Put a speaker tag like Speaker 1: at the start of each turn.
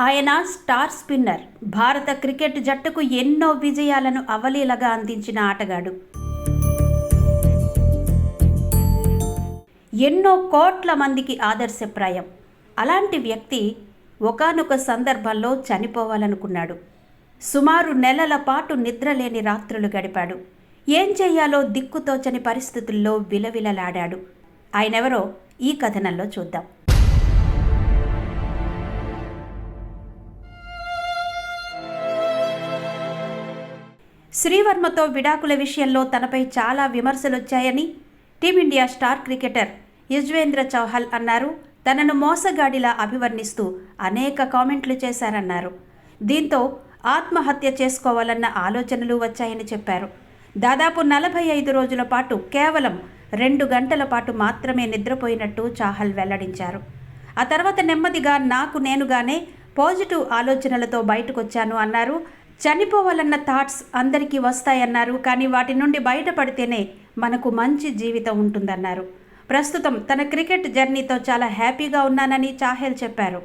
Speaker 1: ఆయన star spinner. భారత cricket జట్టుకు ఎన్నో విజయాలను అవలీలగా అందించిన ఆటగాడు. ఎన్నో కోట్ల మందికి ఆదర్శప్రాయం. అలాంటి వ్యక్తి ఒకానొక సందర్భంలో చనిపోవాలనుకున్నాడు. సుమారు నెలల పాటు నిద్రలేని రాత్రులు గడిపాడు. ఏం చెయ్యాలో దిక్కుతోచని పరిస్థితుల్లో విలవిలలాడాడు. ఆయనెవరో ఈ కథనంలో చూద్దాం. శ్రీవర్మతో విడాకుల విషయంలో తనపై చాలా విమర్శలొచ్చాయని team India star cricketer Yuzvendra Chahal అన్నారు. తనను మోసగాడిలా అభివర్ణిస్తూ అనేక కామెంట్లు చేశారన్నారు. దీంతో ఆత్మహత్య చేసుకోవాలన్న ఆలోచనలు వచ్చాయని చెప్పారు. దాదాపు నలభై ఐదు రోజుల పాటు కేవలం రెండు గంటల పాటు మాత్రమే నిద్రపోయినట్టు చాహల్ వెల్లడించారు. ఆ తర్వాత నెమ్మదిగా నాకు నేనుగానే పాజిటివ్ ఆలోచనలతో బయటకొచ్చాను అన్నారు. చనిపోవాలన్న థాట్స్ అందరికీ వస్తాయన్నారు కానీ వాటి నుండి బయటపడితేనే మనకు మంచి జీవితం ఉంటుందన్నారు. ప్రస్తుతం తన క్రికెట్ జర్నీతో చాలా హ్యాపీగా ఉన్నానని చాహెల్ చెప్పారు.